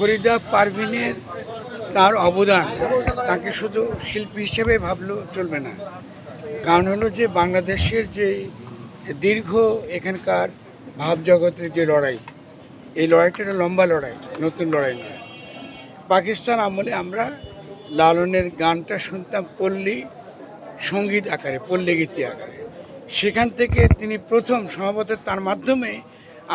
ফরিদা পারভিনের তার অবদান, তাকে শুধু শিল্পী হিসেবে ভাবলেও চলবে না। কারণ হলো যে বাংলাদেশের যে দীর্ঘ এখানকার ভাবজগতের যে লড়াই, এই লড়াইটা একটা লম্বা লড়াই, নতুন লড়াই নয়। পাকিস্তান আমলে আমরা লালনের গানটা শুনতাম পল্লী সংগীত আকারে, পল্লী গীতি আকারে। সেখান থেকে তিনি প্রথম সম্ভবত তার মাধ্যমে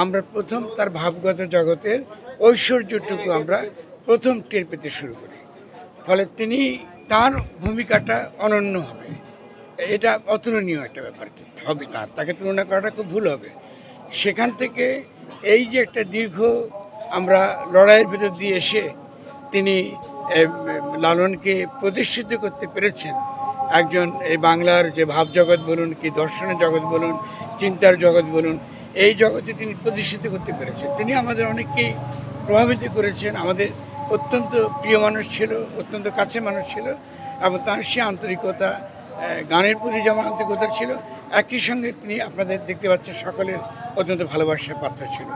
আমরা প্রথম তার ভাবগত জগতের ঐশ্বর্যটুকু আমরা প্রথম টের পেতে শুরু করি। ফলে তিনি তার ভূমিকাটা অনন্য হবে। এটা অতুলনীয় একটা ব্যাপার, হবে না। তাকে তুলনা করাটা খুব ভুল হবে। সেখান থেকে এই যে একটা দীর্ঘ আমরা লড়াইয়ের ভেতর দিয়ে এসে তিনি লালনকে প্রতিষ্ঠিত করতে পেরেছেন। একজন এই বাংলার যে ভাবজগৎ বলুন, কি দর্শনের জগৎ বলুন, চিন্তার জগৎ বলুন এই জগতে তিনি প্রতিষ্ঠিত করতে পেরেছেন। তিনি আমাদের অনেককেই প্রভাবিত করেছেন। আমাদের অত্যন্ত প্রিয় মানুষ ছিল, অত্যন্ত কাছের মানুষ ছিল এবং তার সে আন্তরিকতা গানের প্রতি যেমন আন্তরিকতা ছিল, একই সঙ্গে তিনি আপনাদের দেখতে পাচ্ছেন সকলের অত্যন্ত ভালোবাসার পাত্র ছিল।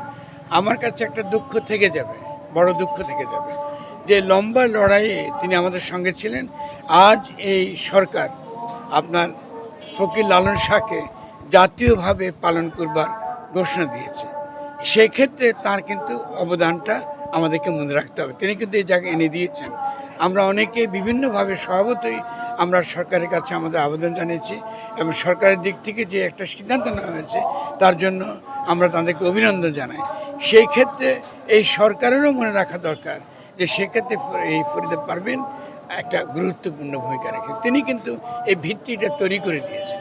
আমার কাছে একটা দুঃখ থেকে যাবে, বড় দুঃখ থেকে যাবে যে লম্বা লড়াইয়ে তিনি আমাদের সঙ্গে ছিলেন। আজ এই সরকার আপনার ফকির লালন শাহকে জাতীয়ভাবে পালন করবার ঘোষণা দিয়েছে। সেই ক্ষেত্রে তার কিন্তু অবদানটা আমাদেরকে মনে রাখতে হবে। তিনি কিন্তু এই জায়গায় এনে দিয়েছেন। আমরা অনেকে বিভিন্নভাবে স্বভাবতই আমরা সরকারের কাছে আমাদের আবেদন জানিয়েছি এবং সরকারের দিক থেকে যে একটা সিদ্ধান্ত নেওয়া হয়েছে, তার জন্য আমরা তাদেরকে অভিনন্দন জানাই। সেই ক্ষেত্রে এই সরকারেরও মনে রাখা দরকার যে সেক্ষেত্রে এই ফরিদে পারবেন একটা গুরুত্বপূর্ণ ভূমিকা রাখে তিনি কিন্তু এই ভিত্তিটা তৈরি করে দিয়েছেন।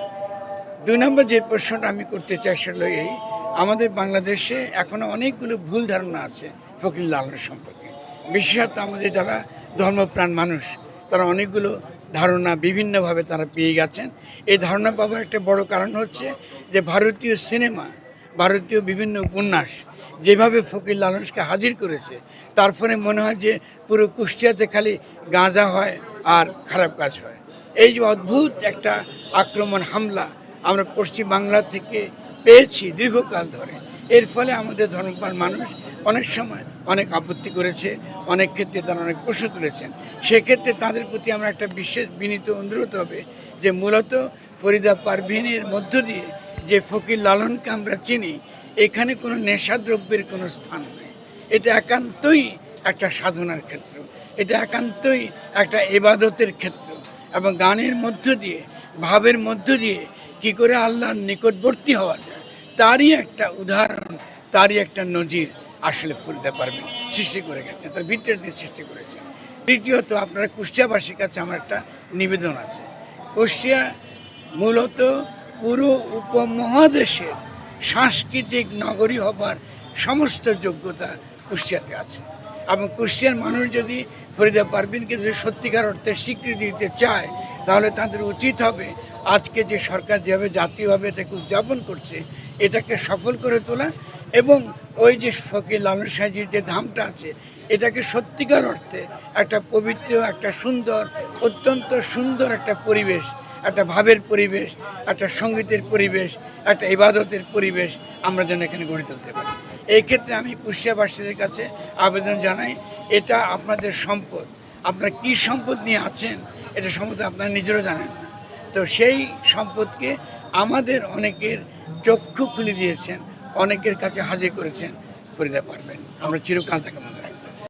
দুই নম্বর যে প্রশ্নটা আমি করতে চাই সেটা এই আমাদের বাংলাদেশে এখনও অনেকগুলো ভুল ধারণা আছে ফকির লালনের সম্পর্কে। বিশেষত আমাদের যারা ধর্মপ্রাণ মানুষ, তারা অনেকগুলো ধারণা বিভিন্নভাবে তারা পেয়ে গেছেন। এই ধারণা পাওয়ার একটা বড় কারণ হচ্ছে যে ভারতীয় সিনেমা, ভারতীয় বিভিন্ন উপন্যাস যেভাবে ফকির লালনকে হাজির করেছে, তার ফলে মনে হয় যে পুরো কুষ্টিয়াতে খালি গাঁজা হয় আর খারাপ কাজ হয়। এই যে অদ্ভুত একটা আক্রমণ, হামলা আমরা পশ্চিম বাংলা থেকে পেয়েছি দীর্ঘকাল ধরে। এর ফলে আমাদের ধর্মপ্রাণ মানুষ অনেক সময় অনেক আপত্তি করেছে, অনেক ক্ষেত্রে তারা অনেক প্রশ্ন তুলেছেন। সেক্ষেত্রে তাদের প্রতি আমরা একটা বিশেষ বিনীত অনুরোধ হবে যে মূলত ফরিদা পারভিনের মধ্য দিয়ে যে ফকির লালনকে আমরা চিনি, এখানে কোনো নেশাদ্রব্যের কোনো স্থান নেই। এটা একান্তই একটা সাধনার ক্ষেত্র। এটা একান্তই একটা এবাদতের ক্ষেত্র। এবং গানের মধ্য দিয়ে, ভাবের মধ্য দিয়ে কি করে আল্লাহর নিকটবর্তী হওয়া যায়? তারই একটা উদাহরণ, তারই একটা নজির আসলে ফুলতে পারবেন সৃষ্টি করে গেছে, তার ভিতরে দিয়ে সৃষ্টি করেছে। তৃতীয়ত আপনারা কুষ্টিয়াবাসীর কাছে আমার একটা নিবেদন আছে। কুষ্টিয়া মূলত পুরো উপমহাদেশের সাংস্কৃতিক নগরী হবার সমস্ত যোগ্যতা কুষ্টিয়াতে আছে। এবং কুষ্টিয়ার মানুষ যদি ফরিদা পারবিনকে যদি সত্যিকার অর্থে স্বীকৃতি দিতে চায়, তাহলে তাদের উচিত হবে আজকে যে সরকার যেভাবে জাতীয়ভাবে এটাকে উদযাপন করছে, এটাকে সফল করে তোলা এবং ওই যে ফকির লালন সাহাজির যে ধামটা আছে, এটাকে সত্যিকার অর্থে একটা পবিত্র, একটা সুন্দর, অত্যন্ত সুন্দর একটা পরিবেশ, একটা ভাবের পরিবেশ, একটা সঙ্গীতের পরিবেশ, একটা ইবাদতের পরিবেশ আমরা যেন এখানে গড়ে তুলতে পারি। এই ক্ষেত্রে আমি কুষ্টিয়াবাসীদের কাছে আবেদন জানাই, এটা আপনাদের সম্পদ। আপনারা কি সম্পদ নিয়ে আছেন, এটা সম্পদ আপনারা নিজেরও জানেন না। তো সেই সম্পদকে আমাদের অনেকের চক্ষু খুলে দিয়েছেন, অনেকের কাছে হাজির করেছেন ফরিদা পারবেন আমরা চিরকাল তাকে মনে রাখব।